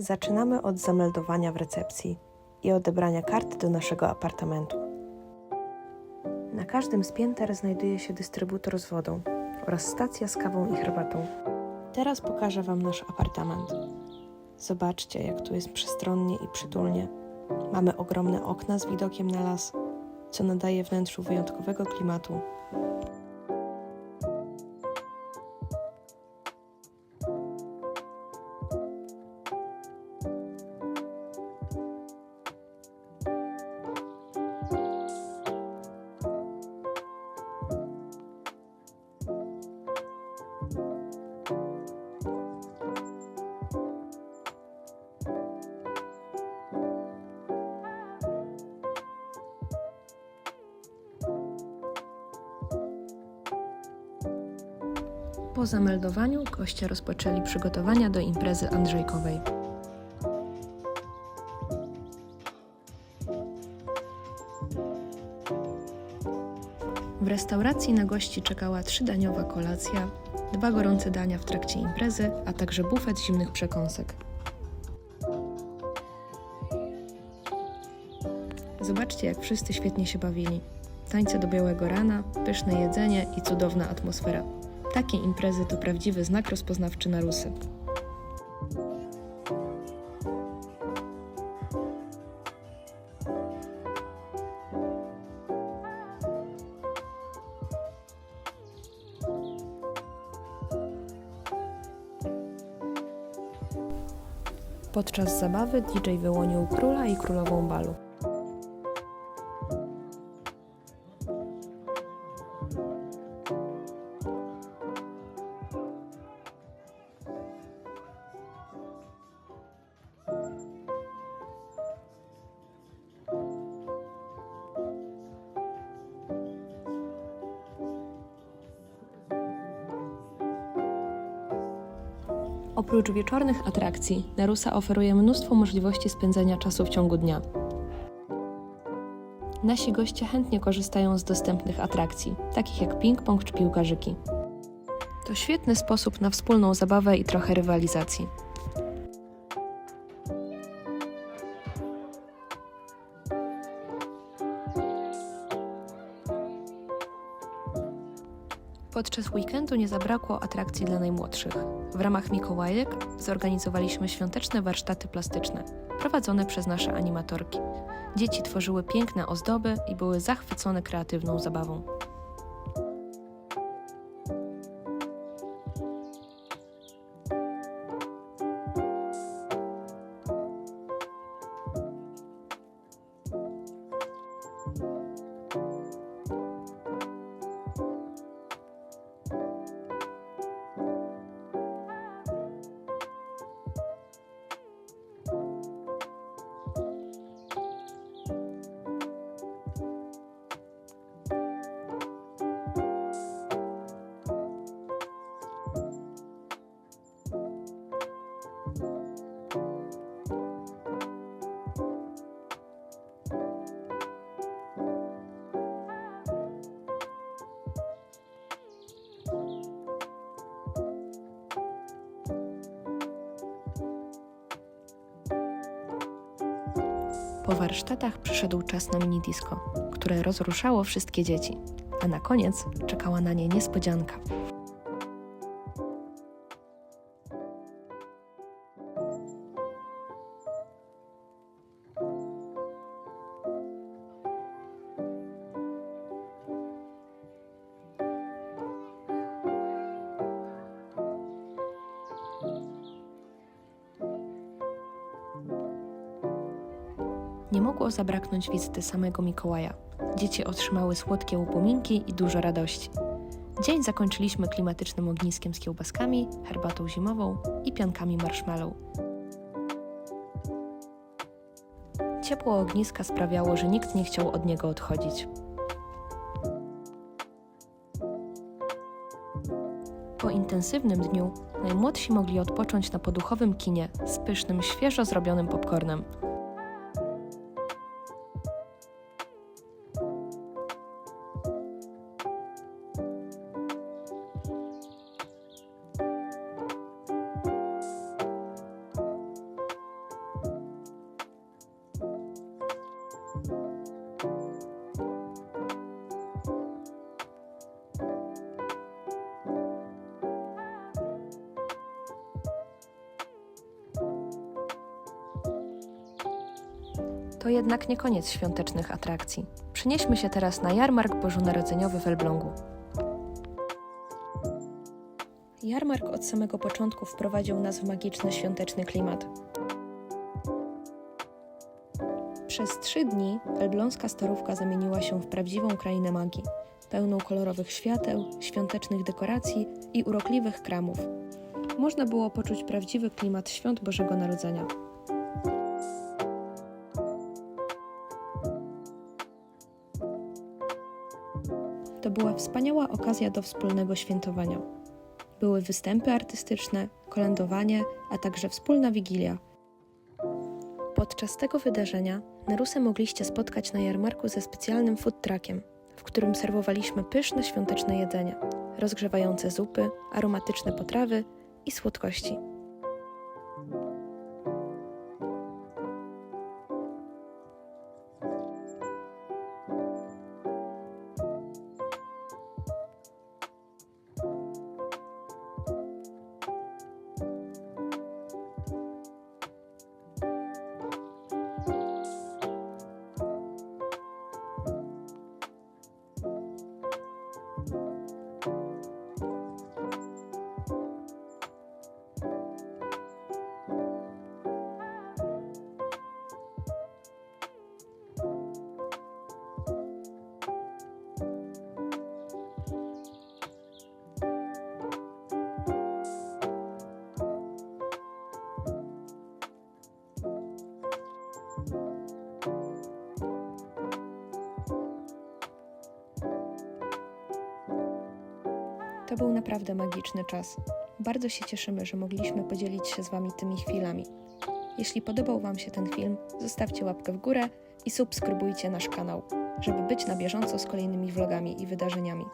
Zaczynamy od zameldowania w recepcji i odebrania karty do naszego apartamentu. Na każdym z pięter znajduje się dystrybutor z wodą oraz stacja z kawą i herbatą. Teraz pokażę Wam nasz apartament. Zobaczcie, jak tu jest przestronnie i przytulnie. Mamy ogromne okna z widokiem na las, co nadaje wnętrzu wyjątkowego klimatu. Po zameldowaniu goście rozpoczęli przygotowania do imprezy Andrzejkowej. W restauracji na gości czekała trzydaniowa kolacja, dwa gorące dania w trakcie imprezy, a także bufet zimnych przekąsek. Zobaczcie, jak wszyscy świetnie się bawili. Tańce do białego rana, pyszne jedzenie i cudowna atmosfera. Takie imprezy to prawdziwy znak rozpoznawczy na Rusy. Podczas zabawy DJ wyłonił króla i królową balu. Oprócz wieczornych atrakcji, Nerusa oferuje mnóstwo możliwości spędzenia czasu w ciągu dnia. Nasi goście chętnie korzystają z dostępnych atrakcji, takich jak ping-pong czy piłkarzyki. To świetny sposób na wspólną zabawę i trochę rywalizacji. Podczas weekendu nie zabrakło atrakcji dla najmłodszych. W ramach Mikołajek zorganizowaliśmy świąteczne warsztaty plastyczne, prowadzone przez nasze animatorki. Dzieci tworzyły piękne ozdoby i były zachwycone kreatywną zabawą. Po warsztatach przyszedł czas na mini disco, które rozruszało wszystkie dzieci, a na koniec czekała na nie niespodzianka. Nie mogło zabraknąć wizyty samego Mikołaja. Dzieci otrzymały słodkie upominki i dużo radości. Dzień zakończyliśmy klimatycznym ogniskiem z kiełbaskami, herbatą zimową i piankami marshmallow. Ciepło ogniska sprawiało, że nikt nie chciał od niego odchodzić. Po intensywnym dniu najmłodsi mogli odpocząć na poduchowym kinie z pysznym, świeżo zrobionym popcornem. To jednak nie koniec świątecznych atrakcji. Przenieśmy się teraz na jarmark bożonarodzeniowy w Elblągu. Jarmark od samego początku wprowadził nas w magiczny świąteczny klimat. Przez trzy dni elbląska starówka zamieniła się w prawdziwą krainę magii, pełną kolorowych świateł, świątecznych dekoracji i urokliwych kramów. Można było poczuć prawdziwy klimat świąt Bożego Narodzenia. To była wspaniała okazja do wspólnego świętowania. Były występy artystyczne, kolędowanie, a także wspólna wigilia. Podczas tego wydarzenia Nerusę mogliście spotkać na jarmarku ze specjalnym food truckiem, w którym serwowaliśmy pyszne świąteczne jedzenie, rozgrzewające zupy, aromatyczne potrawy i słodkości. To był naprawdę magiczny czas. Bardzo się cieszymy, że mogliśmy podzielić się z Wami tymi chwilami. Jeśli podobał Wam się ten film, zostawcie łapkę w górę i subskrybujcie nasz kanał, żeby być na bieżąco z kolejnymi vlogami i wydarzeniami.